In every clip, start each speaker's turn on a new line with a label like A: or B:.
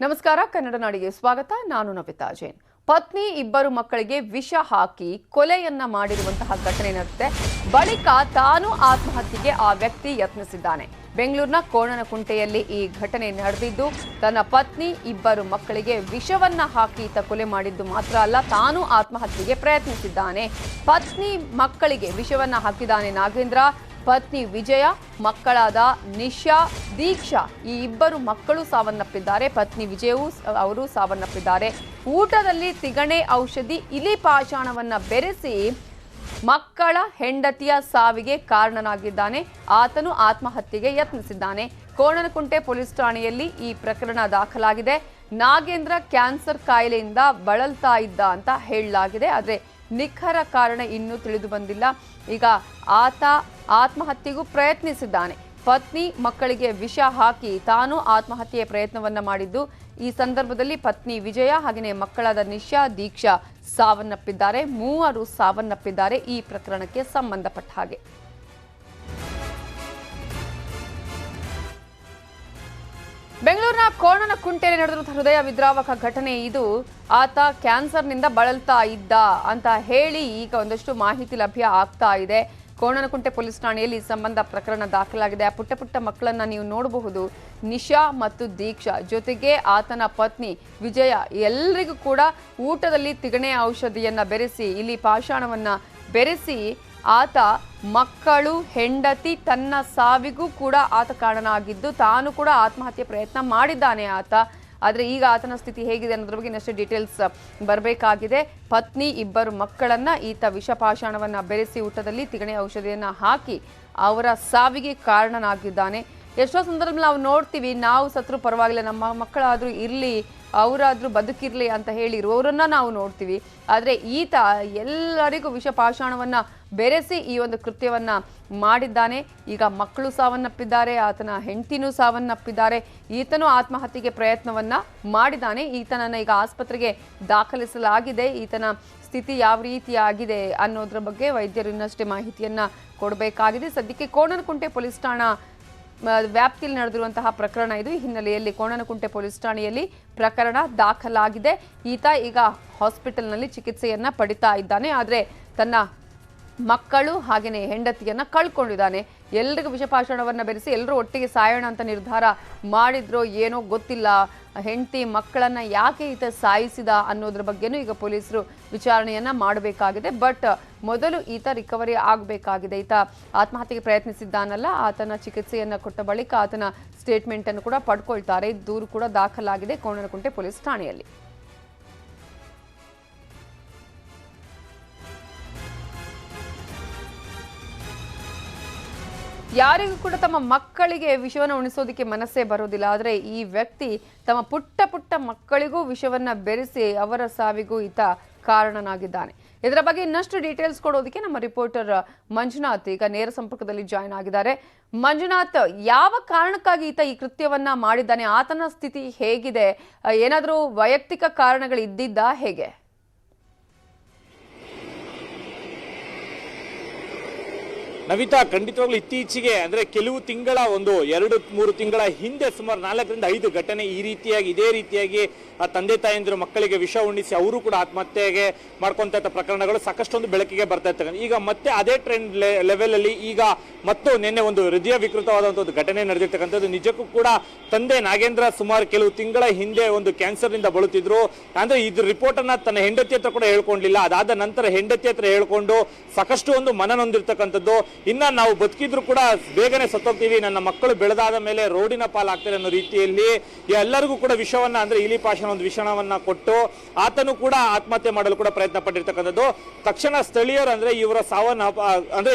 A: ನಮಸ್ಕಾರ, ಕನ್ನಡ ನಾಡಿಗೆ ಸ್ವಾಗತ. ನಾನು ನವಿತಾ ಜೈನ್. ಪತ್ನಿ, ಇಬ್ಬರು ಮಕ್ಕಳಿಗೆ ವಿಷ ಹಾಕಿ ಕೊಲೆಯನ್ನ ಮಾಡಿರುವಂತಹ ಘಟನೆ ನಡೆದಿದೆ. ಬಳಿಕ ತಾನು ಆತ್ಮಹತ್ಯೆಗೆ ಆ ವ್ಯಕ್ತಿ ಯತ್ನಿಸಿದ್ದಾನೆ. ಬೆಂಗಳೂರಿನ ಕೋಣನಕುಂಟೆಯಲ್ಲಿ ಈ ಘಟನೆ ನಡೆದಿದ್ದು, ತನ್ನ ಪತ್ನಿ, ಇಬ್ಬರು ಮಕ್ಕಳಿಗೆ ವಿಷವನ್ನ ಹಾಕಿ ಈತ ಕೊಲೆ ಮಾಡಿದ್ದು ಮಾತ್ರ ಅಲ್ಲ, ತಾನು ಆತ್ಮಹತ್ಯೆಗೆ ಪ್ರಯತ್ನಿಸಿದ್ದಾನೆ. ಪತ್ನಿ ಮಕ್ಕಳಿಗೆ ವಿಷವನ್ನ ಹಾಕಿದ್ದಾನೆ ನಾಗೇಂದ್ರ. ಪತ್ನಿ ವಿಜಯ, ಮಕ್ಕಳಾದ ನಿಶಾ, ದೀಕ್ಷಾ, ಈ ಇಬ್ಬರು ಮಕ್ಕಳು ಸಾವನ್ನಪ್ಪಿದ್ದಾರೆ. ಪತ್ನಿ ವಿಜಯವೂ ಅವರು ಸಾವನ್ನಪ್ಪಿದ್ದಾರೆ. ಊಟದಲ್ಲಿ ತಿಗಣೆ, ಔಷಧಿ, ಇಲಿ ಪಾಷಾಣವನ್ನ ಬೆರೆಸಿ ಮಕ್ಕಳ ಹೆಂಡತಿಯ ಸಾವಿಗೆ ಕಾರಣನಾಗಿದ್ದಾನೆ. ಆತನು ಆತ್ಮಹತ್ಯೆಗೆ ಯತ್ನಿಸಿದ್ದಾನೆ. ಕೋಣನಕುಂಟೆ ಪೊಲೀಸ್ ಠಾಣೆಯಲ್ಲಿ ಈ ಪ್ರಕರಣ ದಾಖಲಾಗಿದೆ. ನಾಗೇಂದ್ರ ಕ್ಯಾನ್ಸರ್ ಕಾಯಿಲೆಯಿಂದ ಬಳಲ್ತಾ ಇದ್ದ ಅಂತ ಹೇಳಲಾಗಿದೆ. ಆದರೆ ನಿಖರ ಕಾರಣ ಇನ್ನೂ ತಿಳಿದು ಬಂದಿಲ್ಲ. ಈಗ ಆತ ಆತ್ಮಹತ್ಯೆಗೂ ಪ್ರಯತ್ನಿಸಿದ್ದಾನೆ. ಪತ್ನಿ ಮಕ್ಕಳಿಗೆ ವಿಷ ಹಾಕಿ ತಾನು ಆತ್ಮಹತ್ಯೆಯ ಪ್ರಯತ್ನವನ್ನ ಮಾಡಿದ್ದು, ಈ ಸಂದರ್ಭದಲ್ಲಿ ಪತ್ನಿ ವಿಜಯ ಹಾಗೆಯೇ ಮಕ್ಕಳಾದ ನಿಶಾ, ದೀಕ್ಷಾ ಸಾವನ್ನಪ್ಪಿದ್ದಾರೆ. ಮೂವರು ಸಾವನ್ನಪ್ಪಿದ್ದಾರೆ ಈ ಪ್ರಕರಣಕ್ಕೆ ಸಂಬಂಧಪಟ್ಟ ಹಾಗೆ. ಬೆಂಗಳೂರಿನ ಕೋಣನ ಕುಂಟೆಯಲ್ಲಿ ನಡೆದಿರುವಂತಹ ಹೃದಯ ವಿದ್ರಾವಕ ಘಟನೆ ಇದು. ಆತ ಕ್ಯಾನ್ಸರ್ನಿಂದ ಬಳಲ್ತಾ ಇದ್ದ ಅಂತ ಹೇಳಿ ಈಗ ಒಂದಷ್ಟು ಮಾಹಿತಿ ಲಭ್ಯ ಆಗ್ತಾ ಇದೆ. ಕೋಣನಕುಂಟೆ ಪೊಲೀಸ್ ಠಾಣೆಯಲ್ಲಿ ಈ ಸಂಬಂಧ ಪ್ರಕರಣ ದಾಖಲಾಗಿದೆ. ಪುಟ್ಟ ಪುಟ್ಟ ಮಕ್ಕಳನ್ನ ನೀವು ನೋಡಬಹುದು. ನಿಶಾ ಮತ್ತು ದೀಕ್ಷಾ. ಜೊತೆಗೆ ಆತನ ಪತ್ನಿ ವಿಜಯ ಎಲ್ಲರಿಗೂ ಕೂಡ ಊಟದಲ್ಲಿ ತಿಗಣೆ ಔಷಧಿಯನ್ನ ಬೆರೆಸಿ, ಇಲ್ಲಿ ಪಾಷಾಣವನ್ನ ಬೆರೆಸಿ ಆತ ಮಕ್ಕಳು, ಹೆಂಡತಿ ತನ್ನ ಸಾವಿಗೂ ಕೂಡ ಆತ ಕಾರಣನಾಗಿದ್ದು, ತಾನು ಕೂಡ ಆತ್ಮಹತ್ಯೆ ಪ್ರಯತ್ನ ಮಾಡಿದ್ದಾನೆ ಆತ. ಆದರೆ ಈಗ ಆತನ ಸ್ಥಿತಿ ಹೇಗಿದೆ ಅನ್ನೋದ್ರ ಬಗ್ಗೆ ಇನ್ನಷ್ಟು ಡೀಟೇಲ್ಸ್ ಬರಬೇಕಾಗಿದೆ. ಪತ್ನಿ, ಇಬ್ಬರು ಮಕ್ಕಳನ್ನು ಈತ ವಿಷಪಾಷಾಣವನ್ನು ಬೆರೆಸಿ ಊಟದಲ್ಲಿ ತಿಗಣೆ ಔಷಧಿಯನ್ನು ಹಾಕಿ ಅವರ ಸಾವಿಗೆ ಕಾರಣನಾಗಿದ್ದಾನೆ. ಎಷ್ಟೋ ಸಂದರ್ಭದಲ್ಲಿ ನಾವು ನೋಡ್ತೀವಿ, ನಾವು ಸತ್ರು ಪರವಾಗಿಲ್ಲ, ನಮ್ಮ ಮಕ್ಕಳಾದರೂ ಇರಲಿ ಅವರಾದ್ರೂ ಬದುಕಿರಲಿ ಅಂತ ಹೇಳಿರುವವರನ್ನ ನಾವು ನೋಡ್ತೀವಿ. ಆದರೆ ಈತ ಎಲ್ಲರಿಗೂ ವಿಷಪಾಷಾಣವನ್ನ ಬೆರೆಸಿ ಈ ಒಂದು ಕೃತ್ಯವನ್ನ ಮಾಡಿದ್ದಾನೆ. ಈಗ ಮಕ್ಕಳು ಸಾವನ್ನಪ್ಪಿದ್ದಾರೆ, ಆತನ ಹೆಂಡತಿನೂ ಸಾವನ್ನಪ್ಪಿದ್ದಾರೆ. ಈತನು ಆತ್ಮಹತ್ಯೆಗೆ ಪ್ರಯತ್ನವನ್ನ ಮಾಡಿದ್ದಾನೆ. ಈತನನ್ನ ಈಗ ಆಸ್ಪತ್ರೆಗೆ ದಾಖಲಿಸಲಾಗಿದೆ. ಈತನ ಸ್ಥಿತಿ ಯಾವ ರೀತಿಯಾಗಿದೆ ಅನ್ನೋದ್ರ ಬಗ್ಗೆ ವೈದ್ಯರು ಇನ್ನಷ್ಟೇ ಮಾಹಿತಿಯನ್ನ ಕೊಡಬೇಕಾಗಿದೆ. ಸದ್ಯಕ್ಕೆ ಕೋಣನಕುಂಟೆ ಪೊಲೀಸ್ ಠಾಣಾ ವ್ಯಾಪ್ತಿಯಲ್ಲಿ ನಡೆದಿರುವಂತಹ ಪ್ರಕರಣ ಇದು. ಈ ಹಿನ್ನೆಲೆಯಲ್ಲಿ ಕೋಣನಕುಂಟೆ ಪೊಲೀಸ್ ಠಾಣೆಯಲ್ಲಿ ಪ್ರಕರಣ ದಾಖಲಾಗಿದೆ. ಈತ ಈಗ ಹಾಸ್ಪಿಟಲ್ನಲ್ಲಿ ಚಿಕಿತ್ಸೆಯನ್ನ ಪಡಿತಾ ಇದ್ದಾನೆ. ಆದರೆ ತನ್ನ ಮಕ್ಕಳು ಹಾಗೆಯೇ ಹೆಂಡತಿಯನ್ನ ಕಳ್ಕೊಂಡಿದ್ದಾನೆ. ಎಲ್ರಿಗೂ ವಿಷಪಾಷಣವನ್ನು ಬೆರೆಸಿ ಎಲ್ಲರೂ ಒಟ್ಟಿಗೆ ಸಾಯೋಣ ಅಂತ ನಿರ್ಧಾರ ಮಾಡಿದ್ರೋ ಏನೋ ಗೊತ್ತಿಲ್ಲ. ಹೆಂಡತಿ ಮಕ್ಕಳನ್ನ ಯಾಕೆ ಈತ ಸಾಯಿಸಿದ ಅನ್ನೋದ್ರ ಬಗ್ಗೆನೂ ಈಗ ಪೊಲೀಸರು ವಿಚಾರಣೆಯನ್ನ ಮಾಡಬೇಕಾಗಿದೆ. ಬಟ್ ಮೊದಲು ಈತ ರಿಕವರಿ ಆಗಬೇಕಾಗಿದೆ. ಈತ ಆತ್ಮಹತ್ಯೆಗೆ ಪ್ರಯತ್ನಿಸಿದ್ದಾನಲ್ಲ, ಆತನ ಚಿಕಿತ್ಸೆಯನ್ನ ಕೊಟ್ಟ ಬಳಿಕ ಆತನ ಸ್ಟೇಟ್ಮೆಂಟ್ ಅನ್ನು ಕೂಡ ಪಡ್ಕೊಳ್ತಾರೆ. ದೂರು ಕೂಡ ದಾಖಲಾಗಿದೆ ಕೋಣನಕುಂಟೆ ಪೊಲೀಸ್ ಠಾಣೆಯಲ್ಲಿ. ಯಾರಿಗೂ ಕೂಡ ತಮ್ಮ ಮಕ್ಕಳಿಗೆ ವಿಷವನ್ನು ಉಣಿಸೋದಕ್ಕೆ ಮನಸ್ಸೇ ಬರೋದಿಲ್ಲ. ಆದರೆ ಈ ವ್ಯಕ್ತಿ ತಮ್ಮ ಪುಟ್ಟ ಪುಟ್ಟ ಮಕ್ಕಳಿಗೂ ವಿಷವನ್ನು ಬೆರೆಸಿ ಅವರ ಸಾವಿಗೂ ಈತ ಕಾರಣನಾಗಿದ್ದಾನೆ. ಇದರ ಬಗ್ಗೆ ಇನ್ನಷ್ಟು ಡೀಟೇಲ್ಸ್ ಕೊಡೋದಕ್ಕೆ ನಮ್ಮ ರಿಪೋರ್ಟರ್ ಮಂಜುನಾಥ್ ಈಗ ನೇರ ಸಂಪರ್ಕದಲ್ಲಿ ಜಾಯ್ನ್ ಆಗಿದ್ದಾರೆ. ಮಂಜುನಾಥ್, ಯಾವ ಕಾರಣಕ್ಕಾಗಿ ಈತ ಈ ಕೃತ್ಯವನ್ನ ಮಾಡಿದ್ದಾನೆ? ಆತನ ಸ್ಥಿತಿ ಹೇಗಿದೆ? ಏನಾದರೂ ವೈಯಕ್ತಿಕ ಕಾರಣಗಳು ಇದ್ದಿದ್ದ ಹೇಗೆ?
B: ನವಿತಾ, ಖಂಡಿತವಾಗ್ಲೂ ಇತ್ತೀಚೆಗೆ, ಅಂದ್ರೆ ಕೆಲವು ತಿಂಗಳ, ಒಂದು ಎರಡು, ಮೂರು ತಿಂಗಳ ಹಿಂದೆ ಸುಮಾರು ನಾಲ್ಕರಿಂದ ಐದು ಘಟನೆ ಈ ರೀತಿಯಾಗಿ, ಇದೇ ರೀತಿಯಾಗಿ, ಆ ತಂದೆ ತಾಯಂದಿರು ಮಕ್ಕಳಿಗೆ ವಿಷ ಉಣ್ಣಿಸಿ ಅವರು ಕೂಡ ಆತ್ಮಹತ್ಯೆಗೆ ಮಾಡ್ಕೊಂತ ಪ್ರಕರಣಗಳು ಸಾಕಷ್ಟೊಂದು ಬೆಳಕಿಗೆ ಬರ್ತಾ ಇರ್ತಕ್ಕಂಥ ಈಗ ಮತ್ತೆ ಅದೇ ಟ್ರೆಂಡ್ ಲೆವೆಲ್ ಅಲ್ಲಿ ಈಗ ಮತ್ತು ನಿನ್ನೆ ಒಂದು ಹೃದಯ ವಿಕೃತವಾದಂತಹ ಒಂದು ಘಟನೆ ನಡೆದಿರ್ತಕ್ಕಂಥದ್ದು. ನಿಜಕ್ಕೂ ಕೂಡ ತಂದೆ ನಾಗೇಂದ್ರ ಸುಮಾರು ಕೆಲವು ತಿಂಗಳ ಹಿಂದೆ ಒಂದು ಕ್ಯಾನ್ಸರ್ನಿಂದ ಬಳುತ್ತಿದ್ರು ಅಂದ್ರೆ ರಿಪೋರ್ಟ್ ಅನ್ನ ತನ್ನ ಹೆಂಡತಿ ಹತ್ರ ಕೂಡ ಹೇಳ್ಕೊಂಡಿಲ್ಲ. ಅದಾದ ನಂತರ ಹೆಂಡತಿ ಹತ್ರ ಹೇಳ್ಕೊಂಡು ಸಾಕಷ್ಟು ಒಂದು ಮನ ನೊಂದಿರ್ತಕ್ಕಂಥದ್ದು. ಇನ್ನ ನಾವು ಬದುಕಿದ್ರು ಕೂಡ ಬೇಗನೆ ಸತ್ತೋಗ್ತೀವಿ. ನನ್ನ ಮಕ್ಕಳು ಬೆಳೆದಾದ ಮೇಲೆ ರೋಡಿನ ಪಾಲಾಗ್ತಾರೆ ಅನ್ನೋ ರೀತಿಯಲ್ಲಿ ಎಲ್ಲರಿಗೂ ಕೂಡ ವಿಷವನ್ನ ಅಂದ್ರೆ ಇಲಿ ಪಾಷಣ ಒಂದು ವಿಷಣವನ್ನ ಕೊಟ್ಟು ಆತನು ಕೂಡ ಆತ್ಮಹತ್ಯೆ ಮಾಡಲು ಕೂಡ ಪ್ರಯತ್ನ ಪಟ್ಟಿರ್ತಕ್ಕಂಥದ್ದು. ತಕ್ಷಣ ಸ್ಥಳೀಯರು ಅಂದ್ರೆ ಇವರ ಸಾವನ್ನ ಅಂದ್ರೆ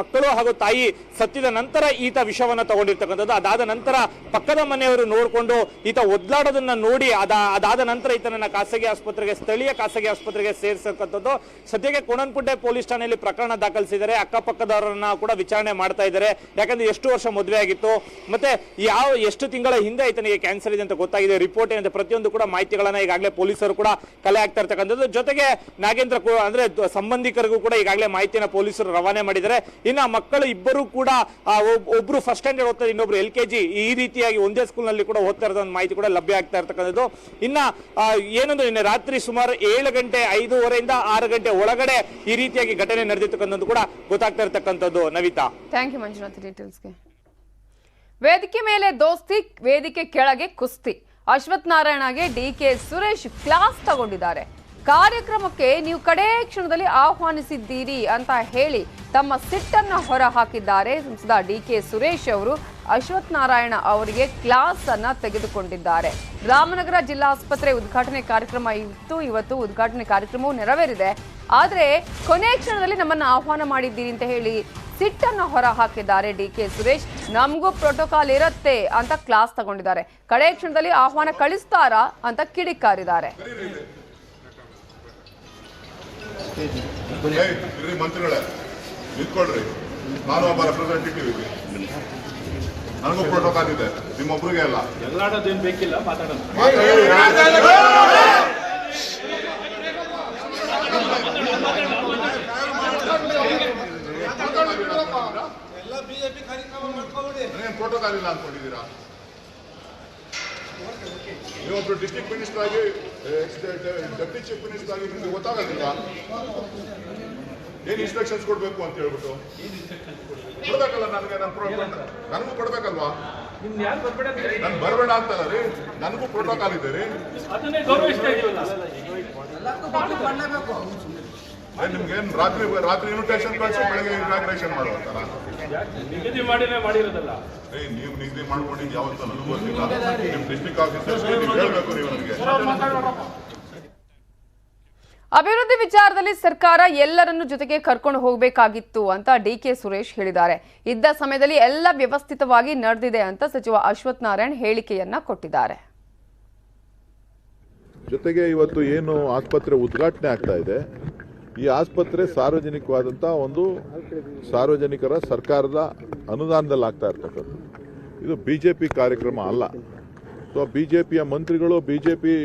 B: ಮಕ್ಕಳು ಹಾಗೂ ತಾಯಿ ಸತ್ತಿದ ನಂತರ ಈತ ವಿಷವನ್ನ ತಗೊಂಡಿರ್ತಕ್ಕಂಥದ್ದು. ಅದಾದ ನಂತರ ಪಕ್ಕದ ಮನೆಯವರು ನೋಡ್ಕೊಂಡು ಈತ ಒದ್ಲಾಡೋದನ್ನ ನೋಡಿ ಅದ, ಅದಾದ ನಂತರ ಈತನನ್ನ ಖಾಸಗಿ ಆಸ್ಪತ್ರೆಗೆ, ಸ್ಥಳೀಯ ಖಾಸಗಿ ಆಸ್ಪತ್ರೆಗೆ ಸೇರಿಸತಕ್ಕಂಥದ್ದು ಸದ್ಯಕ್ಕೆ ಕೋಣನ್ಪುಟ್ಟೆ ಪೊಲೀಸ್ ಠಾಣೆಯಲ್ಲಿ ಪ್ರಕರಣ ದಾಖಲಿಸಿದ್ದಾರೆ. ಅಕ್ಕಪಕ್ಕದವರ ಪೋಷಕರನ್ನ ಕೂಡ ವಿಚಾರಣೆ ಮಾಡ್ತಾ ಇದ್ದಾರೆ. ಯಾಕಂದ್ರೆ ಎಷ್ಟು ವರ್ಷ ಮದುವೆ ಆಗಿತ್ತು. ಮತ್ತೆ ಯಾವ, ಎಷ್ಟು ತಿಂಗಳ ಹಿಂದೆ ಈತನಿಗೆ ಕ್ಯಾನ್ಸರ್ ಇದೆ ಅಂತ ಗೊತ್ತಾಗಿದೆ. ರಿಪೋರ್ಟ್ ಏನಂತ ಪ್ರತಿಯೊಂದು ಕೂಡ ಮಾಹಿತಿಗಳನ್ನ ಈಗಾಗಲೇ ಪೊಲೀಸರು ಕೂಡ ಕಲೆ ಆಗ್ತಾ ಇರ್ತಕ್ಕಂಥದ್ದು. ಜೊತೆಗೆ ನಾಗೇಂದ್ರ ಅಂದ್ರೆ ಸಂಬಂಧಿಕರಿಗೂ ಕೂಡ ಈಗಾಗಲೇ ಮಾಹಿತಿಯನ್ನ ಪೊಲೀಸರು ರವಾನೆ ಮಾಡಿದ್ದಾರೆ. ಇನ್ನ ಮಕ್ಕಳು ಇಬ್ಬರು ಕೂಡ ಒಬ್ರು ಫಸ್ಟ್ ಸ್ಟ್ಯಾಂಡರ್ಡ್ ಓದ್ತಾರೆ, ಇನ್ನೊಬ್ರು ಎಲ್ ಕೆ ಜಿ ಈ ರೀತಿಯಾಗಿ ಒಂದೇ ಸ್ಕೂಲ್ನಲ್ಲಿ ಕೂಡ ಓದ್ತಾ ಇರೋದ್ ಮಾಹಿತಿ ಕೂಡ ಲಭ್ಯ ಆಗ್ತಾ ಇರ್ತಕ್ಕಂಥದ್ದು. ಇನ್ನ ಏನಂದ್ರೆ ನಿನ್ನೆ ರಾತ್ರಿ ಸುಮಾರು ಏಳು ಗಂಟೆ ಐದೂವರೆಯಿಂದ ಆರು ಗಂಟೆ ಒಳಗಡೆ ಈ ರೀತಿಯಾಗಿ ಘಟನೆ ನಡೆದಿರ್ತಕ್ಕಂಥದ್ದು ಕೂಡ ಗೊತ್ತಾಗ್ತಾ ಇರ್ತಕ್ಕಂಥದ್ದು ನವಿತಾ.
A: ಥ್ಯಾಂಕ್ ಯು ಮಂಜುನಾಥ್ ಡೀಟೇಲ್ಸ್ಗೆ ವೇದಿಕೆ ಮೇಲೆ ದೋಸ್ತಿ, ವೇದಿಕೆ ಕೆಳಗೆ ಕುಸ್ತಿ. ಅಶ್ವಥ್ ನಾರಾಯಣಗೆ ಡಿ ಕೆ ಸುರೇಶ್ ಕ್ಲಾಸ್ ತಗೊಂಡಿದ್ದಾರೆ. ಕಾರ್ಯಕ್ರಮಕ್ಕೆ ನೀವು ಕಡೇ ಕ್ಷಣದಲ್ಲಿ ಆಹ್ವಾನಿಸಿದ್ದೀರಿ ಅಂತ ಹೇಳಿ ತಮ್ಮ ಸಿಟ್ಟನ್ನ ಹೊರ ಹಾಕಿದ್ದಾರೆ ಸಂಸದ ಡಿ ಕೆ ಸುರೇಶ್ ಅವರು. ಅಶ್ವಥ್ ನಾರಾಯಣ ಅವರಿಗೆ ಕ್ಲಾಸ್ ಅನ್ನ ತೆಗೆದುಕೊಂಡಿದ್ದಾರೆ. ರಾಮನಗರ ಜಿಲ್ಲಾ ಆಸ್ಪತ್ರೆ ಉದ್ಘಾಟನೆ ಕಾರ್ಯಕ್ರಮ ಇತ್ತು. ಇವತ್ತು ಉದ್ಘಾಟನೆ ಕಾರ್ಯಕ್ರಮವು ನೆರವೇರಿದೆ. ಆದರೆ ಕೊನೆ ಕ್ಷಣದಲ್ಲಿ ನಮ್ಮನ್ನ ಆಹ್ವಾನ ಮಾಡಿದ್ದೀರಿ ಅಂತ ಹೇಳಿ ಸಿಟ್ಟನ್ನು ಹೊರ ಹಾಕಿದ್ದಾರೆ ಡಿ ಕೆ ಸುರೇಶ್. ನಮಗೂ ಪ್ರೋಟೋಕಾಲ್ ಇರುತ್ತೆ ಅಂತ ಕ್ಲಾಸ್ ತಗೊಂಡಿದ್ದಾರೆ. ಕಡೆ ಕ್ಷಣದಲ್ಲಿ ಆಹ್ವಾನ ಕಳಿಸ್ತಾರಾ ಅಂತ ಕಿಡಿಕಾರಿದ್ದಾರೆ.
C: ಮಂತ್ರಿಗಳೇ, ನಿಂತ್ಕೊಳ್ರಿ. ನಾನು ಒಬ್ಬ ನನಗೂ ಪ್ರೋಟೋಕಾಲ್ ಇದೆ ನಿಮ್ಮೊಬ್ರಿಗೆ ಅಲ್ಲ.
D: ಎಲ್ಲಾಡೋದೇನು ಬೇಕಿಲ್ಲ
C: ಮಾತಾಡೋದು. ಪ್ರೋಟೋಕಾಲ್ ಇಲ್ಲ ಅನ್ಕೊಂಡಿದ್ದೀರಾ? ನೀವೊಬ್ರು ಡಿಸ್ಟ್ರಿಕ್ಟ್ ಮಿನಿಸ್ಟರ್ ಆಗಿ ಡೆಪ್ಟಿ ಚೀಫ್ ಮಿನಿಸ್ಟರ್ ಆಗಿ ನಿಮ್ಗೆ ಗೊತ್ತಾಗೋದಿಲ್ಲ. ಏನು ಇನ್ಸ್ಟ್ರಕ್ಷನ್ಸ್ ಕೊಡಬೇಕು ಅಂತ ಹೇಳ್ಬಿಟ್ಟು? ಕೊಡ್ಬೇಕಲ್ಲ ನನಗೆ ನನ್ನ ಪ್ರೋಟೋಕಾಲ್ ನನಗೂ ಕೊಡ್ಬೇಕಲ್ವಾ?
D: ನಾನು ಬರ್ಬೇಡ ಅಂತ ಹೇಳಿ.
C: ನನ್ ಬರಬೇಡ ಅಂತಲ್ಲ ರೀ. ನನಗೂ ಪ್ರೋಟೋಕಾಲ್ ಇದೆ ರೀ ನಿಮ್ಗೇನ್ ರಾತ್ರಿ ರಾತ್ರಿ ಇನ್ವಿಟೇಷನ್ ಕಳಿಸಿ ಬೆಳಗ್ಗೆ ಇನಾಗ್ರೇಷನ್ ಮಾಡುವಂತಾರ
D: ನಿಗದಿ ಮಾಡಿನೇ ಮಾಡಿರೋದಲ್ಲ.
C: ಏ ನೀವು ನಿಗದಿ ಮಾಡ್ಕೊಂಡಿದ್ದು ಯಾವತ್ತೂ ನನಗೂ ಗೊತ್ತಿಲ್ಲ. ನಿಮ್ ಡಿಸ್ಟ್ರಿಕ್ಟ್ ಆಫೀಸರ್ ಹೇಳ್ಬೇಕು ನೀವು ನನಗೆ?
A: ಅಭಿವೃದ್ಧಿ ವಿಚಾರದಲ್ಲಿ ಸರ್ಕಾರ ಎಲ್ಲರನ್ನು ಜೊತೆಗೆ ಕರ್ಕೊಂಡು ಹೋಗಬೇಕಾಗಿತ್ತು ಅಂತ ಡಿ ಕೆ ಸುರೇಶ್ ಹೇಳಿದ್ದಾರೆ. ಇದ್ದ ಸಮಯದಲ್ಲಿ ಎಲ್ಲ ವ್ಯವಸ್ಥಿತವಾಗಿ ನಡೆದಿದೆ ಅಂತ ಸಚಿವ ಅಶ್ವಥ್ ನಾರಾಯಣ್ ಹೇಳಿಕೆಯನ್ನ ಕೊಟ್ಟಿದ್ದಾರೆ.
E: ಜೊತೆಗೆ ಇವತ್ತು ಏನು ಆಸ್ಪತ್ರೆ ಉದ್ಘಾಟನೆ ಆಗ್ತಾ ಇದೆ. ಈ ಆಸ್ಪತ್ರೆ ಸಾರ್ವಜನಿಕವಾದಂಥ ಒಂದು ಸಾರ್ವಜನಿಕರ ಸರ್ಕಾರದ ಅನುದಾನದಲ್ಲಿ ಆಗ್ತಾ ಇರ್ತಕ್ಕಂಥದ್ದು. ಇದು ಬಿ ಕಾರ್ಯಕ್ರಮ ಅಲ್ಲ. ಸೊ ಬಿ ಜೆ ಪಿಯ ಮಂತ್ರಿಗಳು ಬಿ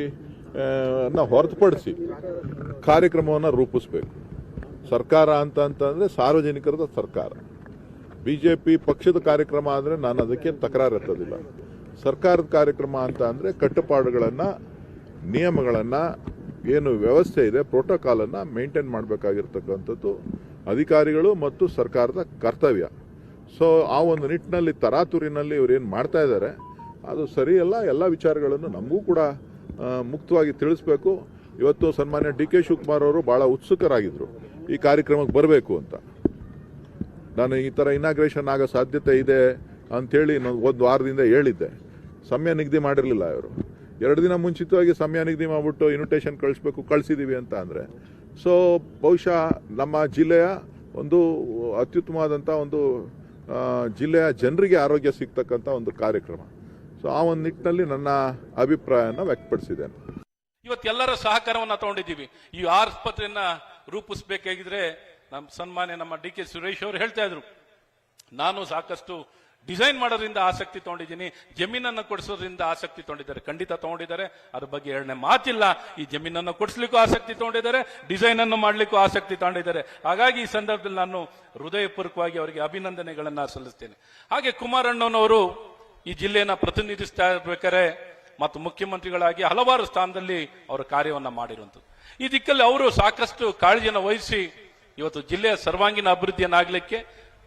E: ಅನ್ನ ಹೊರತುಪಡಿಸಿ ಕಾರ್ಯಕ್ರಮವನ್ನು ರೂಪಿಸಬೇಕು. ಸರ್ಕಾರ ಅಂತ ಅಂತಂದರೆ ಸಾರ್ವಜನಿಕರದ ಸರ್ಕಾರ. ಬಿ ಜೆ ಪಿ ಪಕ್ಷದ ಕಾರ್ಯಕ್ರಮ ಅಂದರೆ ನಾನು ಅದಕ್ಕೆ ತಕರಾರು ಎತ್ತೋದಿಲ್ಲ. ಸರ್ಕಾರದ ಕಾರ್ಯಕ್ರಮ ಅಂತ ಅಂದರೆ ಕಟ್ಟುಪಾಡುಗಳನ್ನು, ನಿಯಮಗಳನ್ನು, ಏನು ವ್ಯವಸ್ಥೆ ಇದೆ, ಪ್ರೋಟೋಕಾಲನ್ನು ಮೇಂಟೈನ್ ಮಾಡಬೇಕಾಗಿರ್ತಕ್ಕಂಥದ್ದು ಅಧಿಕಾರಿಗಳು ಮತ್ತು ಸರ್ಕಾರದ ಕರ್ತವ್ಯ. ಸೊ ಆ ಒಂದು ನಿಟ್ಟಿನಲ್ಲಿ ತರಾತುರಿನಲ್ಲಿ ಇವ್ರೇನು ಮಾಡ್ತಾ ಇದ್ದಾರೆ ಅದು ಸರಿಯಲ್ಲ, ಎಲ್ಲ ವಿಚಾರಗಳನ್ನು ನಮಗೂ ಕೂಡ ಮುಕ್ತವಾಗಿ ತಿಳಿಸ್ಬೇಕು. ಇವತ್ತು ಸನ್ಮಾನ್ಯ ಡಿ ಕೆ ಶಿವಕುಮಾರ್ ಅವರು ಭಾಳ ಉತ್ಸುಕರಾಗಿದ್ದರು ಈ ಕಾರ್ಯಕ್ರಮಕ್ಕೆ ಬರಬೇಕು ಅಂತ. ನಾನು ಈ ಥರ ಇನಾಗ್ರೇಷನ್ ಆಗೋ ಸಾಧ್ಯತೆ ಇದೆ ಅಂಥೇಳಿ ನಾನು ಒಂದು ವಾರದಿಂದ ಹೇಳಿದ್ದೆ. ಸಮಯ ನಿಗದಿ ಮಾಡಿರಲಿಲ್ಲ ಅವರು ಎರಡು ದಿನ ಮುಂಚಿತವಾಗಿ ಸಮಯ ನಿಗದಿ ಮಾಡಿಬಿಟ್ಟು ಇನ್ವಿಟೇಷನ್ ಕಳಿಸ್ಬೇಕು ಕಳಿಸಿದ್ದೀವಿ ಅಂತ ಅಂದರೆ. ಸೊ ಬಹುಶಃ ನಮ್ಮ ಜಿಲ್ಲೆಯ ಒಂದು ಅತ್ಯುತ್ತಮವಾದಂಥ ಒಂದು ಜಿಲ್ಲೆಯ ಜನರಿಗೆ ಆರೋಗ್ಯ ಸಿಗ್ತಕ್ಕಂಥ ಒಂದು ಕಾರ್ಯಕ್ರಮ. ಸೊ ಆ ಒಂದು ನಿಟ್ಟಿನಲ್ಲಿ ನನ್ನ ಅಭಿಪ್ರಾಯನ ವ್ಯಕ್ತಪಡಿಸಿದ್ದೇನೆ.
D: ಇವತ್ತೆಲ್ಲರ ಸಹಕಾರವನ್ನು ತಗೊಂಡಿದ್ದೀವಿ. ಈ ಆಸ್ಪತ್ರೆಯನ್ನ ರೂಪಿಸಬೇಕಾಗಿದ್ರೆ ನಮ್ಮ ಸನ್ಮಾನ್ಯ ನಮ್ಮ ಡಿ ಕೆ ಸುರೇಶ್ ಅವರು ಹೇಳ್ತಾ ಇದ್ರು. ನಾನು ಸಾಕಷ್ಟು ಡಿಸೈನ್ ಮಾಡೋದ್ರಿಂದ ಆಸಕ್ತಿ ತಗೊಂಡಿದ್ದೀನಿ. ಜಮೀನನ್ನು ಕೊಡಿಸೋದ್ರಿಂದ ಆಸಕ್ತಿ ತಗೊಂಡಿದ್ದಾರೆ. ಖಂಡಿತ ತಗೊಂಡಿದ್ದಾರೆ. ಅದ್ರ ಬಗ್ಗೆ ಎರಡನೇ ಮಾತಿಲ್ಲ. ಈ ಜಮೀನನ್ನು ಕೊಡಿಸ್ಲಿಕ್ಕೂ ಆಸಕ್ತಿ ತಗೊಂಡಿದ್ದಾರೆ. ಡಿಸೈನ್ ಅನ್ನು ಮಾಡ್ಲಿಕ್ಕೂ ಆಸಕ್ತಿ ತಗೊಂಡಿದ್ದಾರೆ. ಹಾಗಾಗಿ ಈ ಸಂದರ್ಭದಲ್ಲಿ ನಾನು ಹೃದಯಪೂರ್ವಕವಾಗಿ ಅವರಿಗೆ ಅಭಿನಂದನೆಗಳನ್ನ ಸಲ್ಲಿಸ್ತೇನೆ. ಹಾಗೆ ಕುಮಾರಣ್ಣನವರು ಈ ಜಿಲ್ಲೆಯನ್ನ ಪ್ರತಿನಿಧಿಸ್ತಾ ಇರ್ಬೇಕಾದ್ರೆ ಮತ್ತು ಮುಖ್ಯಮಂತ್ರಿಗಳಾಗಿ ಹಲವಾರು ಸ್ಥಾನದಲ್ಲಿ ಅವರು ಕಾರ್ಯವನ್ನ ಮಾಡಿರುವಂಥದ್ದು. ಈ ದಿಕ್ಕಲ್ಲಿ ಅವರು ಸಾಕಷ್ಟು ಕಾಳಜಿಯನ್ನು ವಹಿಸಿ ಇವತ್ತು ಜಿಲ್ಲೆಯ ಸರ್ವಾಂಗೀಣ ಅಭಿವೃದ್ಧಿಯನ್ನಾಗಲಿಕ್ಕೆ,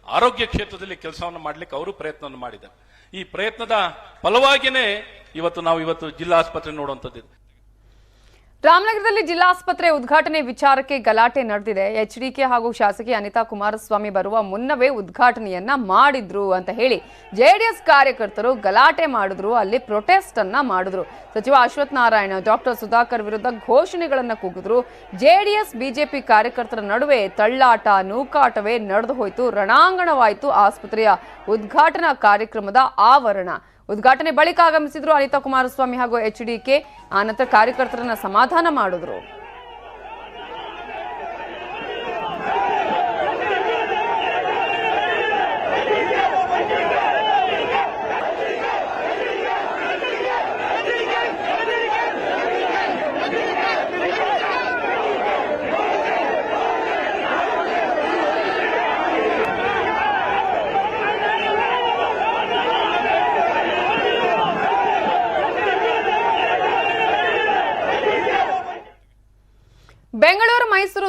D: ಆರೋಗ್ಯ ಕ್ಷೇತ್ರದಲ್ಲಿ ಕೆಲಸವನ್ನು ಮಾಡಲಿಕ್ಕೆ ಅವರು ಪ್ರಯತ್ನವನ್ನು ಮಾಡಿದ್ದಾರೆ. ಈ ಪ್ರಯತ್ನದ ಫಲವಾಗಿಯೇ ಇವತ್ತು ನಾವು ಇವತ್ತು ಜಿಲ್ಲಾ ಆಸ್ಪತ್ರೆ ನೋಡುವಂಥದ್ದು
A: ರಾಮನಗರದಲ್ಲಿ ಜಿಲ್ಲಾಸ್ಪತ್ರೆ ಉದ್ಘಾಟನೆ ವಿಚಾರಕ್ಕೆ ಗಲಾಟೆ ನಡೆದಿದೆ. ಎಚ್ಡಿಕೆ ಹಾಗೂ ಶಾಸಕಿ ಅನಿತಾ ಕುಮಾರಸ್ವಾಮಿ ಬರುವ ಮುನ್ನವೇ ಉದ್ಘಾಟನೆಯನ್ನ ಮಾಡಿದ್ರು ಅಂತ ಹೇಳಿ ಜೆಡಿಎಸ್ ಕಾರ್ಯಕರ್ತರು ಗಲಾಟೆ ಮಾಡಿದ್ರು. ಅಲ್ಲಿ ಪ್ರೊಟೆಸ್ಟ್ ಅನ್ನ ಮಾಡಿದ್ರು. ಸಚಿವ ಅಶ್ವಥ್ ನಾರಾಯಣ, ಡಾಕ್ಟರ್ ಸುಧಾಕರ್ ವಿರುದ್ಧ ಘೋಷಣೆಗಳನ್ನ ಕೂಗಿದ್ರು. ಜೆಡಿಎಸ್, ಬಿಜೆಪಿ ಕಾರ್ಯಕರ್ತರ ನಡುವೆ ತಳ್ಳಾಟ, ನೂಕಾಟವೇ ನಡೆದು ಹೋಯಿತು. ರಣಾಂಗಣವಾಯಿತು ಆಸ್ಪತ್ರೆಯ ಉದ್ಘಾಟನಾ ಕಾರ್ಯಕ್ರಮದ ಆವರಣ. ಉದ್ಘಾಟನೆ ಬಳಿಕ ಆಗಮಿಸಿದ್ರು ಅನಿತಾ ಕುಮಾರಸ್ವಾಮಿ ಹಾಗೂ ಎಚ್ಡಿಕೆ ಆನಂತರ ಕಾರ್ಯಕರ್ತರನ್ನ ಸಮಾಧಾನ ಮಾಡಿದ್ರು.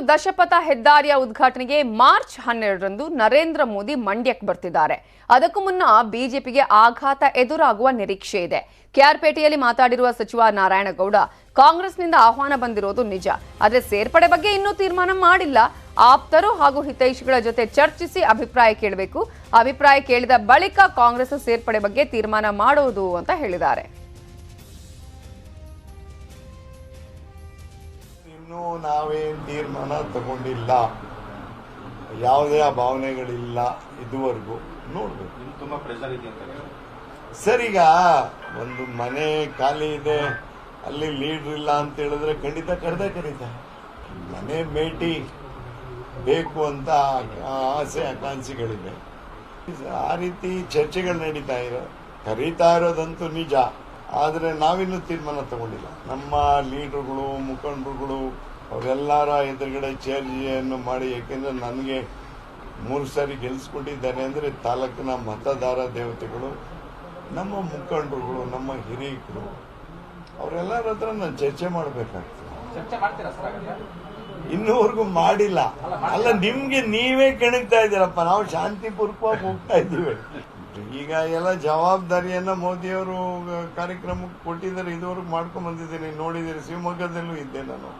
A: ದಶಪಥ ಹೆದ್ದಾರಿಯ ಉದ್ಘಾಟನೆಗೆ ಮಾರ್ಚ್ ಹನ್ನೆರಡರಂದು ನರೇಂದ್ರ ಮೋದಿ ಮಂಡ್ಯಕ್ಕೆ ಬರ್ತಿದ್ದಾರೆ. ಅದಕ್ಕೂ ಮುನ್ನ ಬಿಜೆಪಿಗೆ ಆಘಾತ ಎದುರಾಗುವ ನಿರೀಕ್ಷೆ ಇದೆ. ಕೆಆರ್ಪೇಟೆಯಲ್ಲಿ ಮಾತಾಡಿರುವ ಸಚಿವ ನಾರಾಯಣಗೌಡ, ಕಾಂಗ್ರೆಸ್ನಿಂದ ಆಹ್ವಾನ ಬಂದಿರೋದು ನಿಜ. ಆದರೆ ಸೇರ್ಪಡೆ ಬಗ್ಗೆ ಇನ್ನೂ ತೀರ್ಮಾನ ಮಾಡಿಲ್ಲ. ಆಪ್ತರು ಹಾಗೂ ಹಿತೈಷಿಗಳ ಜೊತೆ ಚರ್ಚಿಸಿ ಅಭಿಪ್ರಾಯ ಕೇಳಬೇಕು. ಅಭಿಪ್ರಾಯ ಕೇಳಿದ ಬಳಿಕ ಕಾಂಗ್ರೆಸ್ ಸೇರ್ಪಡೆ ಬಗ್ಗೆ ತೀರ್ಮಾನ ಮಾಡುವುದು ಅಂತ ಹೇಳಿದ್ದಾರೆ.
F: ಇನ್ನೂ ನಾವೇನು ತೀರ್ಮಾನ ತಗೊಂಡಿಲ್ಲ. ಯಾವುದೇ ಆ ಭಾವನೆಗಳಿಲ್ಲ ಇದುವರೆಗೂ. ನೋಡ್ಬೇಕು.
B: ತುಂಬಾ ಪ್ರೆಷರ್ ಇದೆ ಅಂತ
F: ಈಗ ಒಂದು ಮನೆ ಖಾಲಿ ಇದೆ ಅಲ್ಲಿ ಲೀಡ್ರ್ ಇಲ್ಲ ಅಂತ ಹೇಳಿದ್ರೆ ಖಂಡಿತ ಕರೆದೇ ಕರೀತಾರೆ. ಮನೆ ಭೇಟಿ ಬೇಕು ಅಂತ ಆಸೆ ಆಕಾಂಕ್ಷೆಗಳಿದೆ. ಆ ರೀತಿ ಚರ್ಚೆಗಳು ನಡೀತಾ ಇರೋ ಕರೀತಾ ಇರೋದಂತೂ ನಿಜ. ಆದರೆ ನಾವಿನ್ನೂ ತೀರ್ಮಾನ ತಗೊಂಡಿಲ್ಲ. ನಮ್ಮ ಲೀಡರ್ಗಳು ಮುಖಂಡರುಗಳು ಅವರೆಲ್ಲರ ಎದುರುಗಡೆ ಚರ್ಚೆಯನ್ನು ಮಾಡಿ ಏಕೆಂದರೆ ನನಗೆ ಮೂರು ಸಾರಿ ಗೆಲ್ಲಿಸ್ಕೊಂಡಿದ್ದಾರೆ ಅಂದರೆ ತಾಲೂಕಿನ ಮತದಾರ ದೇವತೆಗಳು ನಮ್ಮ ಮುಖಂಡರುಗಳು ನಮ್ಮ ಹಿರಿಯರು ಅವರೆಲ್ಲರ ಹತ್ರ ನಾನು ಚರ್ಚೆ ಮಾಡಬೇಕಾಗ್ತದೆ. ಇನ್ನೂವರೆಗೂ ಮಾಡಿಲ್ಲ. ಅಲ್ಲ ನಿಮ್ಗೆ ನೀವೇ ಕೆಣಗ್ತಾ ಇದ್ದೀರಪ್ಪ. ನಾವು ಶಾಂತಿಪೂರ್ವಕವಾಗಿ ಹೋಗ್ತಾ ಇದ್ದೀವಿ. ಈಗ ಎಲ್ಲ ಜವಾಬ್ದಾರಿಯನ್ನ ಮೋದಿಯವರು ಕಾರ್ಯಕ್ರಮಕ್ಕೆ ಕೊಟ್ಟಿದ್ದಾರೆ. ಇದುವರೆಗೂ ಮಾಡ್ಕೊಂಡ್ ಬಂದಿದ್ದೀನಿ. ನೋಡಿದ್ದೀರಿ ಶಿವಮೊಗ್ಗದಲ್ಲೂ ಇದ್ದೆ ನಾನು.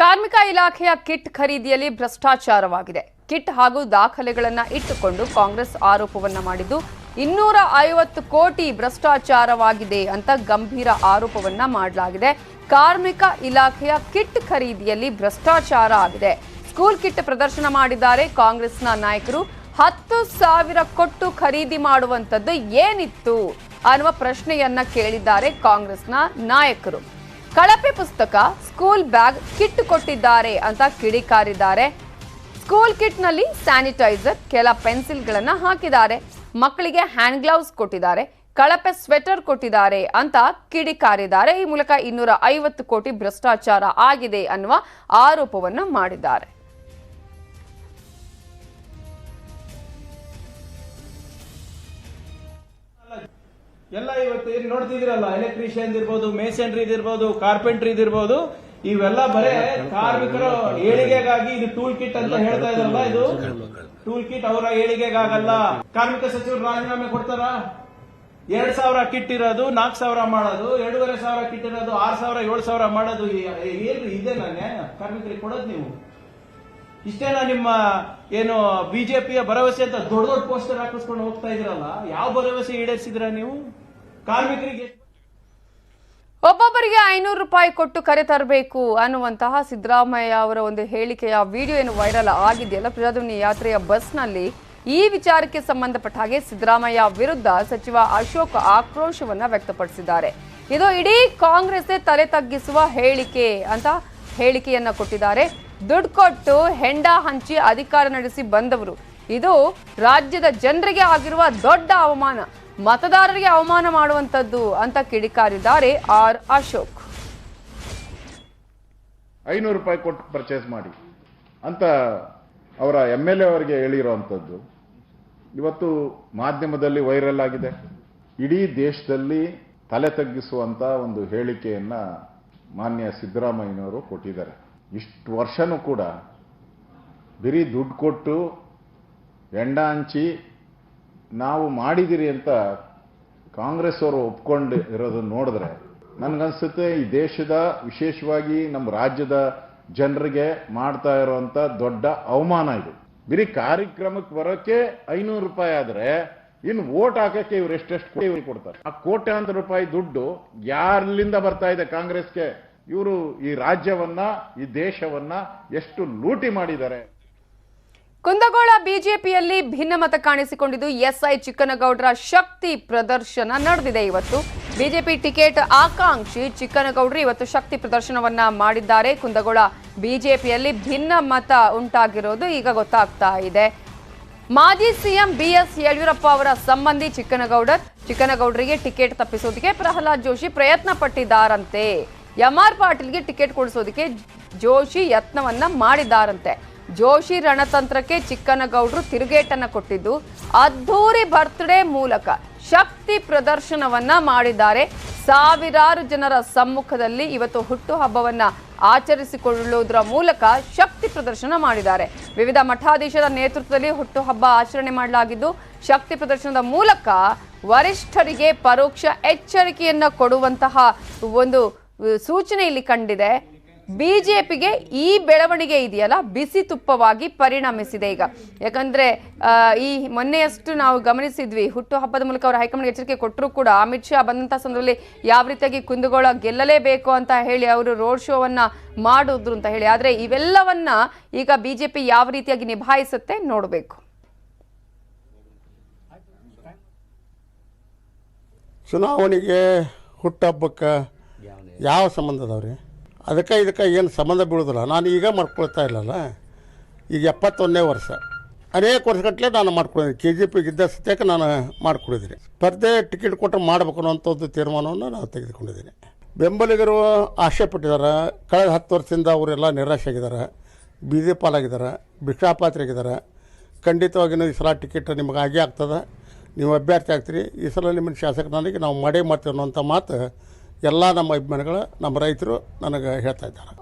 A: ಕಾರ್ಮಿಕ ಇಲಾಖೆಯ ಕಿಟ್ ಖರೀದಿಯಲ್ಲಿ ಭ್ರಷ್ಟಾಚಾರವಾಗಿದೆ. ಕಿಟ್ ಹಾಗೂ ದಾಖಲೆಗಳನ್ನು ಇಟ್ಟುಕೊಂಡು ಕಾಂಗ್ರೆಸ್ ಆರೋಪವನ್ನ ಮಾಡಿದ್ದು, ಇನ್ನೂರ ಐವತ್ತು ಕೋಟಿ ಭ್ರಷ್ಟಾಚಾರವಾಗಿದೆ ಅಂತ ಗಂಭೀರ ಆರೋಪವನ್ನ ಮಾಡಲಾಗಿದೆ. ಕಾರ್ಮಿಕ ಇಲಾಖೆಯ ಕಿಟ್ ಖರೀದಿಯಲ್ಲಿ ಭ್ರಷ್ಟಾಚಾರ ಆಗಿದೆ. ಸ್ಕೂಲ್ ಕಿಟ್ ಪ್ರದರ್ಶನ ಮಾಡಿದ್ದಾರೆ ಕಾಂಗ್ರೆಸ್ನ ನಾಯಕರು. ಹತ್ತು ಸಾವಿರ ಕೊಟ್ಟು ಖರೀದಿ ಮಾಡುವಂತದ್ದು ಏನಿತ್ತು ಅನ್ನುವ ಪ್ರಶ್ನೆಯನ್ನ ಕೇಳಿದ್ದಾರೆ ಕಾಂಗ್ರೆಸ್ನ ನಾಯಕರು. ಕಳಪೆ ಪುಸ್ತಕ ಸ್ಕೂಲ್ ಬ್ಯಾಗ್ ಕಿಟ್ ಕೊಟ್ಟಿದ್ದಾರೆ ಅಂತ ಕಿಡಿಕಾರಿದ್ದಾರೆ. ಸ್ಕೂಲ್ ಕಿಟ್ನಲ್ಲಿ ಸ್ಯಾನಿಟೈಸರ್, ಕೆಲ ಪೆನ್ಸಿಲ್ಗಳನ್ನ ಹಾಕಿದ್ದಾರೆ. ಮಕ್ಕಳಿಗೆ ಹ್ಯಾಂಡ್ ಗ್ಲೌಸ್ ಕೊಟ್ಟಿದ್ದಾರೆ, ಕಳಪೆ ಸ್ವೆಟರ್ ಕೊಟ್ಟಿದ್ದಾರೆ ಅಂತ ಕಿಡಿಕಾರಿದ್ದಾರೆ. ಈ ಮೂಲಕ ಇನ್ನೂರ ಐವತ್ತು ಕೋಟಿ ಭ್ರಷ್ಟಾಚಾರ ಆಗಿದೆ ಅನ್ನುವ ಆರೋಪವನ್ನು ಮಾಡಿದ್ದಾರೆ.
G: ಎಲ್ಲ ಇವತ್ತು ಏನ್ ನೋಡ್ತಿದಿರಲ್ಲ ಎಲೆಕ್ಟ್ರಿಷಿಯನ್ ಇರ್ಬೋದು ಮೇಸನ್ರಿ ಇದಿರ್ಬೋದು ಕಾರ್ಪೆಂಟ್ರಿ ಇದಿರ್ಬೋದು, ಇವೆಲ್ಲ ಬರೇ ಕಾರ್ಮಿಕರ ಏಳಿಗೆಗಾಗಿ ಇದು ಟೂಲ್ ಕಿಟ್ ಅಂತ ಹೇಳ್ತಾ ಇದಾರಲ್ಲ ಇದು? ಟೂಲ್ ಕಿಟ್ ಅವರ ಏಳಿಗೆಗಾಗಲ್ಲ. ಕಾರ್ಮಿಕ ಸಚಿವರು ರಾಜೀನಾಮೆ ಕೊಡ್ತಾರ? ಎರಡ್ ಸಾವಿರ ಕಿಟ್ ಇರೋದು ನಾಲ್ಕು ಸಾವಿರ ಮಾಡೋದು, ಎರಡೂವರೆ ಸಾವಿರ ಕಿಟ್ ಇರೋದು, ಆರ್ ಸಾವಿರ, ಏಳು ಸಾವಿರ ಮಾಡೋದು ಏನು ಇದೆ ನ್ಯಾಯ? ಕಾರ್ಮಿಕರಿಗೆ ಕೊಡೋದು ನೀವು. ಇಷ್ಟೇನಾ ನಿಮ್ಮ, ಏನು ಬಿಜೆಪಿಯ ಭರವಸೆ ಅಂತ ದೊಡ್ಡ ದೊಡ್ಡ ಪೋಸ್ಟರ್ ಹಾಕಿಸ್ಕೊಂಡು ಹೋಗ್ತಾ ಇದ್ರಲ್ಲ ಯಾವ ಭರವಸೆ ಈಡೇರಿಸಿದ್ರ ನೀವು? ಕಾರ್ಮಿಕರಿಗೆ?
A: ಒಬ್ಬೊಬ್ಬರಿಗೆ ಐನೂರು ರೂಪಾಯಿ ಕೊಟ್ಟು ಕರೆ ತರಬೇಕು ಅನ್ನುವಂತಹ ಸಿದ್ದರಾಮಯ್ಯ ಅವರ ಒಂದು ಹೇಳಿಕೆಯ ವಿಡಿಯೋ ಏನು ವೈರಲ್ ಆಗಿದೆಯಲ್ಲ? ಪ್ರಜಾಧ್ವನಿ ಯಾತ್ರೆಯ ಬಸ್ನಲ್ಲಿ ಈ ವಿಚಾರಕ್ಕೆ ಸಂಬಂಧಪಟ್ಟ ಹಾಗೆ ಸಿದ್ದರಾಮಯ್ಯ ವಿರುದ್ಧ ಸಚಿವ ಅಶೋಕ್ ಆಕ್ರೋಶವನ್ನ ವ್ಯಕ್ತಪಡಿಸಿದ್ದಾರೆ. ಇದು ಇಡೀ ಕಾಂಗ್ರೆಸ್ ತಲೆ ತಗ್ಗಿಸುವ ಹೇಳಿಕೆ ಅಂತ ಹೇಳಿಕೆಯನ್ನ ಕೊಟ್ಟಿದ್ದಾರೆ. ದುಡ್ಡು ಕೊಟ್ಟು ಹೆಂಡ ಹಂಚಿ ಅಧಿಕಾರ ನಡೆಸಿ ಬಂದವರು. ಇದು ರಾಜ್ಯದ ಜನರಿಗೆ ಆಗಿರುವ ದೊಡ್ಡ ಅವಮಾನ. ಮತದಾರರಿಗೆ ಅವಮಾನ ಮಾಡುವಂತದ್ದು ಅಂತ ಕಿಡಿಕಾರಿದ್ದಾರೆ ಆರ್ ಅಶೋಕ್.
H: ಐನೂರು ರೂಪಾಯಿ ಕೊಟ್ಟು ಪರ್ಚೇಸ್ ಮಾಡಿ ಅಂತ ಅವರ ಎಂ ಎಲ್ ಎ ಅವರಿಗೆ ಹೇಳಿರುವಂಥದ್ದು. ಇವತ್ತು ಮಾಧ್ಯಮದಲ್ಲಿ ವೈರಲ್ ಆಗಿದೆ. ಇಡೀ ದೇಶದಲ್ಲಿ ತಲೆ ತಗ್ಗಿಸುವಂತ ಒಂದು ಹೇಳಿಕೆಯನ್ನು ಮಾನ್ಯ ಸಿದ್ದರಾಮಯ್ಯನವರು ಕೊಟ್ಟಿದ್ದಾರೆ. ಇಷ್ಟು ವರ್ಷನೂ ಕೂಡ ಬರೀ ದುಡ್ಡು ಕೊಟ್ಟು ಎಂಡ ಹಂಚಿ ನಾವು ಮಾಡಿದಿರಿ ಅಂತ ಕಾಂಗ್ರೆಸ್ ಅವರು ಒಪ್ಕೊಂಡು ಇರೋದನ್ನ ನೋಡಿದ್ರೆ ನನಗನ್ಸುತ್ತೆ ಈ ದೇಶದ, ವಿಶೇಷವಾಗಿ ನಮ್ಮ ರಾಜ್ಯದ ಜನರಿಗೆ ಮಾಡ್ತಾ ಇರುವಂತ ದೊಡ್ಡ ಅವಮಾನ ಇದು. ಬರೀ ಕಾರ್ಯಕ್ರಮಕ್ಕೆ ಬರೋಕೆ ಐನೂರು ರೂಪಾಯಿ ಆದ್ರೆ ಇನ್ನು ವೋಟ್ ಹಾಕಕ್ಕೆ ಇವ್ರು ಎಷ್ಟೆಷ್ಟು ಇವ್ರಿಗೆ ಕೊಡ್ತಾರೆ? ಆ ಕೋಟ್ಯಾಂತರ ರೂಪಾಯಿ ದುಡ್ಡು ಯಾರಲ್ಲಿಂದ ಬರ್ತಾ ಇದೆ ಕಾಂಗ್ರೆಸ್ಗೆ? ಇವರು ಈ ರಾಜ್ಯವನ್ನ, ಈ ದೇಶವನ್ನ ಎಷ್ಟು ಲೂಟಿ ಮಾಡಿದ್ದಾರೆ?
A: ಕುಂದಗೋಳ ಬಿಜೆಪಿಯಲ್ಲಿ ಭಿನ್ನಮತ ಕಾಣಿಸಿಕೊಂಡಿದ್ದು ಎಸ್ಐ ಚಿಕ್ಕನಗೌಡರ ಶಕ್ತಿ ಪ್ರದರ್ಶನ ನಡೆದಿದೆ ಇವತ್ತು. ಬಿಜೆಪಿ ಟಿಕೆಟ್ ಆಕಾಂಕ್ಷಿ ಚಿಕ್ಕನಗೌಡರು ಇವತ್ತು ಶಕ್ತಿ ಪ್ರದರ್ಶನವನ್ನ ಮಾಡಿದ್ದಾರೆ. ಕುಂದಗೋಳ ಬಿಜೆಪಿಯಲ್ಲಿ ಭಿನ್ನ ಮತ ಉಂಟಾಗಿರೋದು ಈಗ ಗೊತ್ತಾಗ್ತಾ ಇದೆ. ಮಾಜಿ ಸಿಎಂ ಬಿಎಸ್ ಯಡಿಯೂರಪ್ಪ ಅವರ ಸಂಬಂಧಿ ಚಿಕ್ಕನಗೌಡರ್ ಚಿಕ್ಕನಗೌಡರಿಗೆ ಟಿಕೆಟ್ ತಪ್ಪಿಸೋದಕ್ಕೆ ಪ್ರಹ್ಲಾದ್ ಜೋಶಿ ಪ್ರಯತ್ನ ಪಟ್ಟಿದ್ದಾರಂತೆ ಎಂಆರ್ ಪಾಟೀಲ್ಗೆ ಟಿಕೆಟ್ ಕೊಡಿಸೋದಕ್ಕೆ ಜೋಶಿ ಯತ್ನವನ್ನ ಮಾಡಿದ್ದಾರಂತೆ. ಜೋಶಿ ರಣತಂತ್ರಕ್ಕೆ ಚಿಕ್ಕನಗೌಡರು ತಿರುಗೇಟನ್ನು ಕೊಟ್ಟಿದ್ದು. ಅದ್ಧೂರಿ ಬರ್ತ್ಡೇ ಮೂಲಕ ಶಕ್ತಿ ಪ್ರದರ್ಶನವನ್ನ ಮಾಡಿದ್ದಾರೆ. ಸಾವಿರಾರು ಜನರ ಸಮ್ಮುಖದಲ್ಲಿ ಇವತ್ತು ಹುಟ್ಟುಹಬ್ಬವನ್ನ ಆಚರಿಸಿಕೊಳ್ಳುವುದರ ಮೂಲಕ ಶಕ್ತಿ ಪ್ರದರ್ಶನ ಮಾಡಿದ್ದಾರೆ. ವಿವಿಧ ಮಠಾಧೀಶರ ನೇತೃತ್ವದಲ್ಲಿ ಹುಟ್ಟುಹಬ್ಬ ಆಚರಣೆ ಮಾಡಲಾಗಿದ್ದು, ಶಕ್ತಿ ಪ್ರದರ್ಶನದ ಮೂಲಕ ವರಿಷ್ಠರಿಗೆ ಪರೋಕ್ಷ ಎಚ್ಚರಿಕೆಯನ್ನು ಕೊಡುವಂತಹ ಒಂದು, ಸೂಚನೆ ಇಲ್ಲಿ ಕಂಡಿದೆ. ಬಿಜೆಪಿಗೆ ಈ ಬೆಳವಣಿಗೆ ಇದೆಯಲ್ಲ, ಬಿಸಿ ತುಪ್ಪವಾಗಿ ಪರಿಣಮಿಸಿದೆ ಈಗ. ಯಾಕಂದ್ರೆ ಈ ಮೊನ್ನೆಯಷ್ಟು ನಾವು ಗಮನಿಸಿದ್ವಿ ಹುಟ್ಟುಹಬ್ಬದ ಮೂಲಕ ಅವರು ಹೈಕಮಾಂಡ್ ಎಚ್ಚರಿಕೆ ಕೊಟ್ಟರು ಕೂಡ ಅಮಿತ್ ಶಾ ಬಂದಂತಹ ಸಂದರ್ಭದಲ್ಲಿ ಯಾವ ರೀತಿಯಾಗಿ ಕುಂದಗೋಳ ಗೆಲ್ಲಲೇಬೇಕು ಅಂತ ಹೇಳಿ ಅವರು ರೋಡ್ ಶೋವನ್ನ ಮಾಡಿದ್ರು ಅಂತ ಹೇಳಿ. ಆದ್ರೆ ಇವೆಲ್ಲವನ್ನ ಈಗ ಬಿಜೆಪಿ ಯಾವ ರೀತಿಯಾಗಿ ನಿಭಾಯಿಸುತ್ತೆ ನೋಡಬೇಕು.
I: ಚುನಾವಣೆಗೆ ಹುಟ್ಟುಹಬ್ಬಕ್ಕೆ ಯಾವ ಸಂಬಂಧ ಅದಾವ್ರಿ ಅದಕ್ಕೆ ಇದಕ್ಕೆ ಏನು ಸಂಬಂಧ ಬೀಳೋದಿಲ್ಲ. ನಾನು ಈಗ ಮಾಡ್ಕೊಳ್ತಾ ಇಲ್ಲಲ್ಲ. ಈಗ ಎಪ್ಪತ್ತೊಂದನೇ ವರ್ಷ. ಅನೇಕ ವರ್ಷಗಟ್ಟಲೆ ನಾನು ಮಾಡ್ಕೊಂಡಿದ್ದೀನಿ ಕೆ ಜಿ ಪಿಗೆ ಇದ್ದ ಸತ್ಯಕ್ಕೆ ನಾನು ಮಾಡ್ಕೊಂಡಿದ್ದೀನಿ. ಸ್ಪರ್ಧೆ ಟಿಕೆಟ್ ಕೊಟ್ಟು ಮಾಡಬೇಕು ಅನ್ನೋಂಥದ್ದು ತೀರ್ಮಾನವನ್ನು ನಾನು ತೆಗೆದುಕೊಂಡಿದ್ದೀನಿ. ಬೆಂಬಲಿಗರು ಆಶೆ ಪಟ್ಟಿದ್ದಾರೆ ಕಳೆದ ಹತ್ತು ವರ್ಷದಿಂದ ಅವರೆಲ್ಲ ನಿರಾಶೆ ಆಗಿದ್ದಾರೆ ಬೀದಿ ಪಾಲಾಗಿದ್ದಾರೆ. ಭಿಕ್ಷಾಪಾತ್ರೆಗಿದ್ದಾರೆ ಖಂಡಿತವಾಗಿಯೂ ಈ ಸಲ ಟಿಕೆಟ್ ನಿಮಗೆ ಆಗೇ ಆಗ್ತದೆ. ನೀವು ಅಭ್ಯರ್ಥಿ ಆಗ್ತೀರಿ. ಈ ಸಲ ನಿಮ್ಮ ಶಾಸಕನಾಗಿ ನಾವು ಮಾಡೇ ಮಾಡ್ತೀವಿ ಅನ್ನೋಂಥ ಮಾತು ಎಲ್ಲ ನಮ್ಮ ಅಭಿಮಾನಿಗಳು, ನಮ್ಮ ರೈತರು ನನಗೆ ಹೇಳ್ತಾ ಇದ್ದಾರೆ.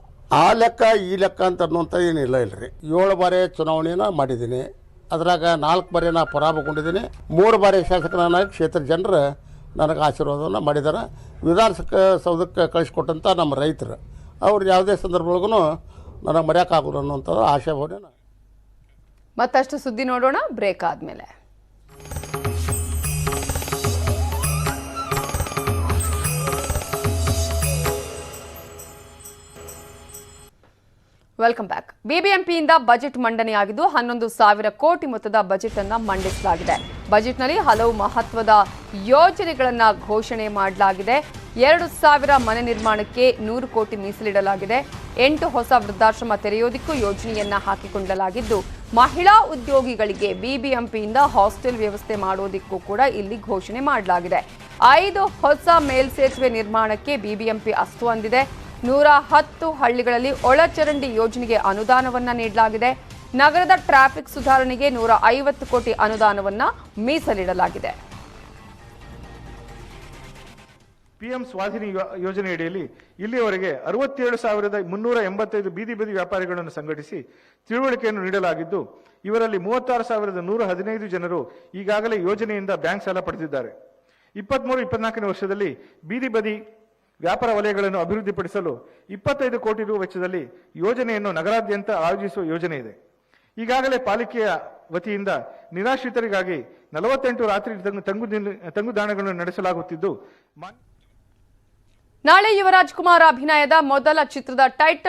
I: ಆ ಲೆಕ್ಕ, ಈ ಲೆಕ್ಕ ಅಂತ ಅನ್ನುವಂಥ ಏನಿಲ್ಲ ಇಲ್ಲರಿ ಏಳು ಬಾರಿ ಚುನಾವಣೆನ ಮಾಡಿದ್ದೀನಿ. ಅದ್ರಾಗ ನಾಲ್ಕು ಬಾರಿ ನಾ ಪರಾಭವಗೊಂಡಿದ್ದೀನಿ. ಮೂರು ಬಾರಿ ಶಾಸಕನಾಗಿ ಕ್ಷೇತ್ರ ಜನರು ನನಗೆ ಆಶೀರ್ವಾದವನ್ನು ಮಾಡಿದ್ದಾರೆ. ವಿಧಾನಸಭೆ ಸೌಧಕ್ಕೆ ಕಳಿಸ್ಕೊಟ್ಟಂಥ ನಮ್ಮ ರೈತರು. ಅವ್ರು ಯಾವುದೇ ಸಂದರ್ಭದೊಳಗೂ ನನಗೆ ಮರೆಯೋಕ್ಕಾಗಲ್ಲ ಅನ್ನುವಂಥದ್ದು ಆಶಾಭಾವನೆ.
A: ಮತ್ತಷ್ಟು ಸುದ್ದಿ ನೋಡೋಣ. ಬ್ರೇಕ್ ಆದ್ಮೇಲೆ. ವೆಲ್ಕಮ್ ಬ್ಯಾಕ್ ಬಿಬಿಎಂಪಿಯಿಂದ ಬಜೆಟ್ ಮಂಡನೆಯಾಗಿದ್ದು ಹನ್ನೊಂದು ಸಾವಿರ ಕೋಟಿ ಮೊತ್ತದ ಬಜೆಟ್ ಅನ್ನು ಮಂಡಿಸಲಾಗಿದೆ. ಬಜೆಟ್ನಲ್ಲಿ ಹಲವು ಮಹತ್ವದ ಯೋಜನೆಗಳನ್ನು ಘೋಷಣೆ ಮಾಡಲಾಗಿದೆ. ಎರಡು ಸಾವಿರ ಮನೆ ನಿರ್ಮಾಣಕ್ಕೆ ನೂರು ಕೋಟಿ ಮೀಸಲಿಡಲಾಗಿದೆ. ಎಂಟು ಹೊಸ ವೃದ್ಧಾಶ್ರಮ ತೆರೆಯೋದಿಕ್ಕೂ ಯೋಜನೆಯನ್ನ ಹಾಕಿಕೊಳ್ಳಲಾಗಿದ್ದು ಮಹಿಳಾ ಉದ್ಯೋಗಿಗಳಿಗೆ ಬಿಬಿಎಂಪಿಯಿಂದ ಹಾಸ್ಟೆಲ್ ವ್ಯವಸ್ಥೆ ಮಾಡೋದಿಕ್ಕೂ ಕೂಡ ಇಲ್ಲಿ ಘೋಷಣೆ ಮಾಡಲಾಗಿದೆ. ಐದು ಹೊಸ ಮೇಲ್ಸೇತುವೆ ನಿರ್ಮಾಣಕ್ಕೆ ಬಿಬಿಎಂಪಿ ಅಸ್ತು ಅಂದಿದೆ ನೂರ ಹತ್ತು ಹಳ್ಳಿಗಳಲ್ಲಿ ಒಳಚರಂಡಿ ಯೋಜನೆಗೆ ಅನುದಾನವನ್ನ ನೀಡಲಾಗಿದೆ. ನಗರದ ಟ್ರಾಫಿಕ್ ಸುಧಾರಣೆಗೆ ನೂರ ಐವತ್ತು ಕೋಟಿ ಅನುದಾನವನ್ನ ಮೀಸಲಿಡಲಾಗಿದೆ.
J: ಪಿಎಂ ಸ್ವಾಧೀನ ಯೋಜನೆಯಡಿಯಲ್ಲಿ ಇಲ್ಲಿಯವರೆಗೆ ಅರವತ್ತೇಳು ಸಾವಿರದ ಮುನ್ನೂರ ಎಂಬತ್ತೈದು ಬೀದಿ ಬದಿ ವ್ಯಾಪಾರಿಗಳನ್ನು ಸಂಘಟಿಸಿ ತಿಳುವಳಿಕೆಯನ್ನು ನೀಡಲಾಗಿದ್ದು, ಇವರಲ್ಲಿ ಮೂವತ್ತಾರು ಸಾವಿರದ ನೂರ ಹದಿನೈದು ಜನರು ಈಗಾಗಲೇ ಯೋಜನೆಯಿಂದ ಬ್ಯಾಂಕ್ ಸಾಲ ಪಡೆದಿದ್ದಾರೆ. ಇಪ್ಪತ್ಮೂರು ಇಪ್ಪತ್ನಾಲ್ಕನೇ ವರ್ಷದಲ್ಲಿ ಬೀದಿ ಬದಿ ವ್ಯಾಪಾರ ವಲಯಗಳನ್ನು ಅಭಿವೃದ್ಧಿಪಡಿಸಲು ಇಪ್ಪತ್ತೈದು ಕೋಟಿ ರು ವೆಚ್ಚದಲ್ಲಿ ಯೋಜನೆಯನ್ನು ನಗರಾದ್ಯಂತ ಆಯೋಜಿಸುವ ಯೋಜನೆ ಇದೆ. ಈಗಾಗಲೇ ಪಾಲಿಕೆಯ ವತಿಯಿಂದ ನಿರಾಶ್ರಿತರಿಗಾಗಿ ನಲವತ್ತೆಂಟು ರಾತ್ರಿ ತಂಗು ತಂಗು ತಂಗುದಾಣಗಳನ್ನು ನಡೆಸಲಾಗುತ್ತಿದ್ದು.
A: ನಾಳೆ ಯುವರಾಜ್ ಕುಮಾರ್ ಅಭಿನಯದ ಮೊದಲ ಚಿತ್ರದ ಟೈಟಲ್